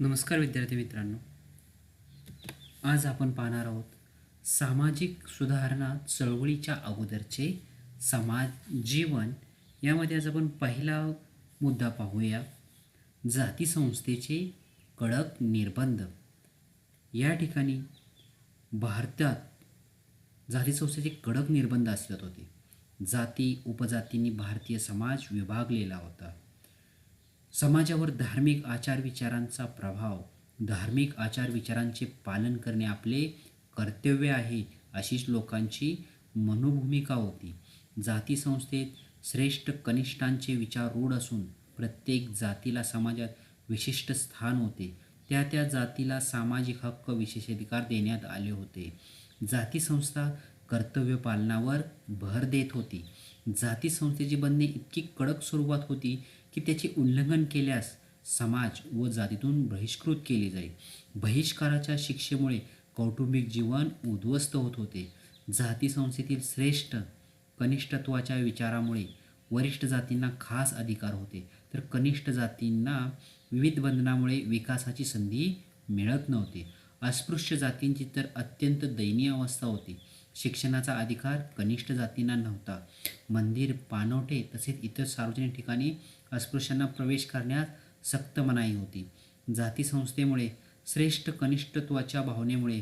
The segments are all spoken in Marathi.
नमस्कार विद्यार्थी मित्रांनो. आज आपण पाहणार आहोत सामाजिक सुधारणा चळवळीच्या अगोदरचे समाज जीवन यामध्ये आज आपण पहिला मुद्दा पाहूया. जाती संस्थेचे कडक निर्बंध. या ठिकाणी भारतात जाती संस्थेचे कडक निर्बंध असत होते. जाती उपजातींनी भारतीय समाज विभागलेला होता. समाजावर धार्मिक आचार विचारांचा प्रभाव धार्मिक आचार विचारांचे पालन करणे आपले कर्तव्य आहे अशीच लोकांची मनोभूमिका होती. जाती संस्थेत श्रेष्ठ कनिष्ठांचे विचार रूढ असून प्रत्येक जातीला समाजात विशिष्ट स्थान होते. त्या त्या जातीला सामाजिक हक्क विशेषाधिकार देण्यात आले होते. जाती संस्था कर्तव्य पालनावर भर देत होती. जाती संस्थेची बनणे इतकी कडक स्वरूपात होती की त्याचे उल्लंघन केल्यास समाज व जातीतून बहिष्कृत केले जाईल. बहिष्काराच्या शिक्षेमुळे कौटुंबिक जीवन उद्ध्वस्त होत होते. जाती संस्थेतील श्रेष्ठ कनिष्ठत्वाच्या विचारामुळे वरिष्ठ जातींना खास अधिकार होते. तर कनिष्ठ जातींना विविध बंधनामुळे विकासाची संधी मिळत नव्हती. अस्पृश्य जातींची तर अत्यंत दयनीय अवस्था होती. शिक्षणाचा अधिकार कनिष्ठ जातींना नव्हता. मंदिर पानवटे तसेच इतर सार्वजनिक ठिकाणी अस्पृश्यांना प्रवेश करण्यास सक्त मनाई होती. जाती संस्थेमुळे श्रेष्ठ कनिष्ठत्वाच्या भावनेमुळे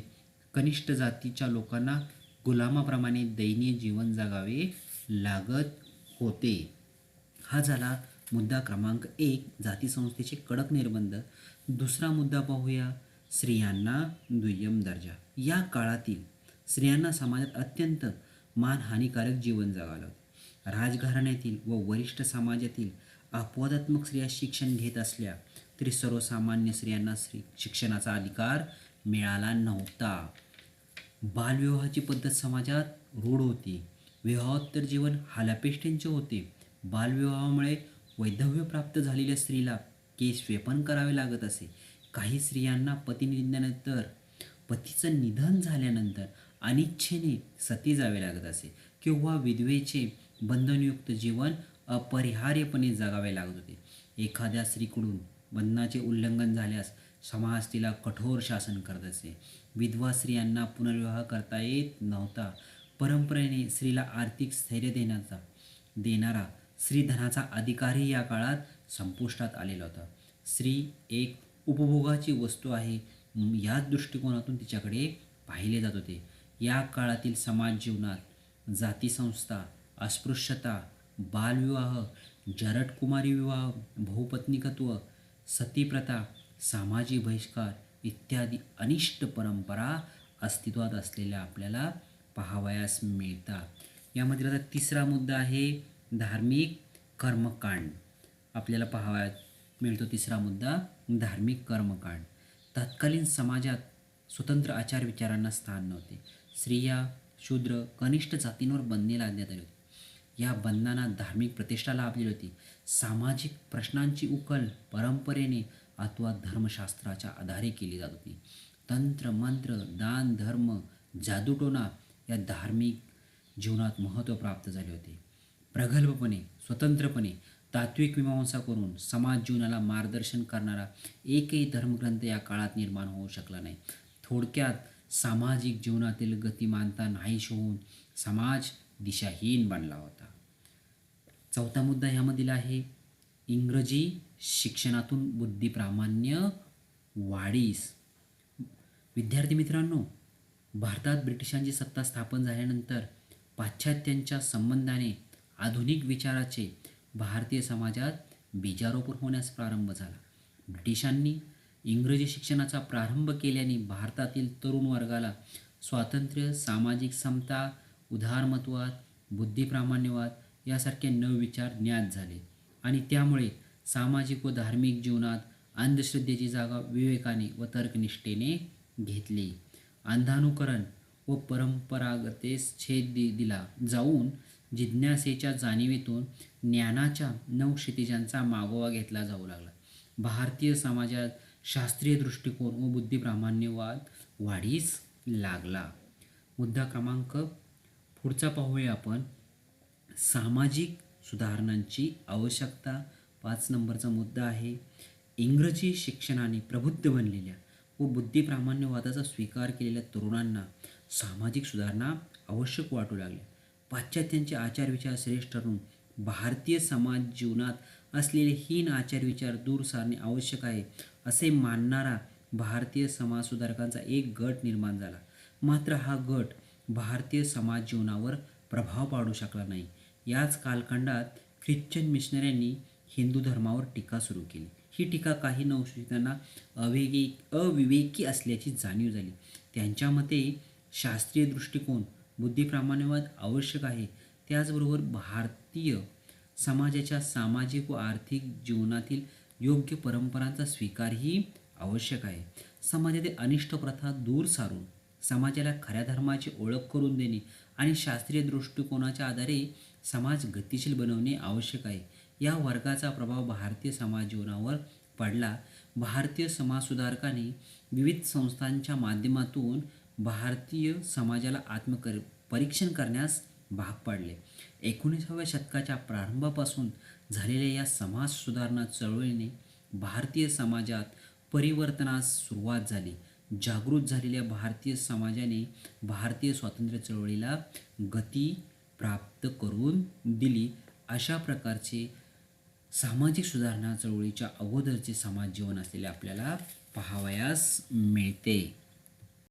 कनिष्ठ जातीच्या लोकांना गुलामाप्रमाणे दयनीय जीवन जगावे लागत होते. हा झाला मुद्दा क्रमांक एक जाती संस्थेचे कडक निर्बंध. दुसरा मुद्दा पाहूया स्त्रियांना दुय्यम दर्जा. या काळातील स्त्रियांना समाजात अत्यंत मानहानिकारक जीवन जगावलं राजघराण्यातील व वरिष्ठ समाजातील अपवादात्मक स्त्रिया शिक्षण घेत असल्या तरी सर्वसामान्य स्त्रियांना स्त्री शिक्षणाचा अधिकार मिळाला नव्हता. बालविवाहाची पद्धत समाजात रूढ होती. विवाहोत्तर जीवन हालापेष्टींचे होते. बालविवाहामुळे वैधव्य प्राप्त झालेल्या स्त्रीला केस वेपन करावे लागत असे. काही स्त्रियांना पती पतीनिधनानंतर पतीचं निधन झाल्यानंतर अनिच्छेने सती जावे लागत असे किंवा विधवेचे बंधनयुक्त जीवन अपरिहार्यपणे जगावे लागत होते. एखाद्या स्त्रीकडून बंधनाचे उल्लंघन झाल्यास समाज तिला कठोर शासन करत असे. विधवा स्त्रियांना पुनर्विवाह करता येत नव्हता. परंपरेने स्त्रीला आर्थिक स्थैर्य देण्याचा देणारा स्त्रीधनाचा अधिकारही या काळात संपुष्टात आलेला होता. स्त्री एक उपभोगाची वस्तू आहे. याच दृष्टिकोनातून तिच्याकडे पाहिले जात होते. या काळातील समाज जीवनात जातीसंस्था अस्पृश्यता बालविवाह जरटकुमारी विवाह बहुपत्नीकत्व सतीप्रथा सामाजिक बहिष्कार इत्यादी अनिष्ट परंपरा अस्तित्वात असलेल्या आपल्याला पाहावयास मिळतात. यामध्ये आता तिसरा मुद्दा आहे धार्मिक कर्मकांड. आपल्याला पाहावयात मिळतो तिसरा मुद्दा धार्मिक कर्मकांड. तत्कालीन समाजात स्वतंत्र आचार विचारांना स्थान नव्हते. स्त्रिया शूद्र कनिष्ठ जातींवर बंदी लादण्यात आली होती. या बंधनांना धार्मिक प्रतिष्ठा लाभलेली होती. सामाजिक प्रश्नांची उकल परंपरेने अथवा धर्मशास्त्राच्या आधारे केली जात होती. तंत्र मंत्र दान धर्म जादूटोना या धार्मिक जीवनात महत्त्व प्राप्त झाले होते. प्रगल्भपणे स्वतंत्रपणे तात्विक मीमांसा करून समाज जीवनाला मार्गदर्शन करणारा एकही धर्मग्रंथ या काळात निर्माण होऊ शकला नाही. थोडक्यात सामाजिक जीवनातील गतिमानता नाहीश होऊन समाज दिशाहीन बनला होता. चौथा मुद्दा ह्यामधील आहे इंग्रजी शिक्षणातून बुद्धिप्रामाण्य वाढीस. विद्यार्थी मित्रांनो भारतात ब्रिटिशांची सत्ता स्थापन झाल्यानंतर पाश्चात्यांच्या संबंधाने आधुनिक विचाराचे भारतीय समाजात बीजारोपण होण्यास प्रारंभ झाला. ब्रिटिशांनी इंग्रजी शिक्षणाचा प्रारंभ केल्याने भारतातील तरुण वर्गाला स्वातंत्र्य सामाजिक समता उदारमतवाद बुद्धिप्रामाण्यवाद यासारखे नवविचार ज्ञात झाले. आणि त्यामुळे सामाजिक व धार्मिक जीवनात अंधश्रद्धेची जागा विवेकाने व तर्कनिष्ठेने घेतली. अंधानुकरण व परंपरागतेस छेद दि दिला जाऊन जिज्ञासेच्या जाणीवेतून ज्ञानाच्या नवक्षितिजांचा मागोवा घेतला जाऊ लागला. भारतीय समाजात शास्त्रीय दृष्टिकोन व बुद्धिप्रामाण्यवाद वाढीस लागला. मुद्दा क्रमांक पुढचा पाहूया आपण. सामाजिक सुधारणांची आवश्यकता. पाच नंबरचा मुद्दा आहे. इंग्रजी शिक्षणाने प्रबुद्ध बनलेल्या व बुद्धिप्रामाण्यवादाचा स्वीकार केलेल्या तरुणांना सामाजिक सुधारणा आवश्यक वाटू लागल्या. पाश्चात्यांचे आचारविचार श्रेष्ठ ठरून भारतीय समाज जीवनात असलेले हीन आचारविचार दूर सारणे आवश्यक आहे असे मानणारा भारतीय समाजसुधारकांचा एक गट निर्माण झाला. मात्र हा गट भारतीय समाज जीवनावर प्रभाव पाडू शकला नाही. याच कालखंडात ख्रिश्चन मिशनऱ्यांनी हिंदू धर्मावर टीका सुरू केली. ही टीका काही नवशिकांना अवेगी अविवेकी असल्याची जाणीव झाली. त्यांच्या मते शास्त्रीय दृष्टिकोन बुद्धिप्रामाण्यवाद आवश्यक आहे. त्याचबरोबर भारतीय समाजाच्या सामाजिक व आर्थिक जीवनातील योग्य परंपरांचा स्वीकारही आवश्यक आहे. समाजातील अनिष्ट प्रथा दूर सारून समाजाला खऱ्या धर्माची ओळख करून देणे आणि शास्त्रीय दृष्टिकोनाच्या आधारे समाज गतिशील बनवणे आवश्यक आहे. या वर्गाचा प्रभाव भारतीय समाज जीवनावर पडला. भारतीय समाजसुधारकांनी विविध संस्थांच्या माध्यमातून भारतीय समाजाला आत्मकर परीक्षण करण्यास भाग पाडले. एकोणीसाव्या शतकाच्या प्रारंभापासून झालेल्या या समाज सुधारणा चळवळीने भारतीय समाजात परिवर्तनास सुरुवात झाली. जागृत झालेल्या भारतीय समाजाने भारतीय स्वातंत्र्य चळवळीला गती प्राप्त करून दिली. अशा प्रकारचे सामाजिक सुधारणा चळवळीच्या अगोदरचे समाज जीवन असलेले आपल्याला पाहावयास मिळते.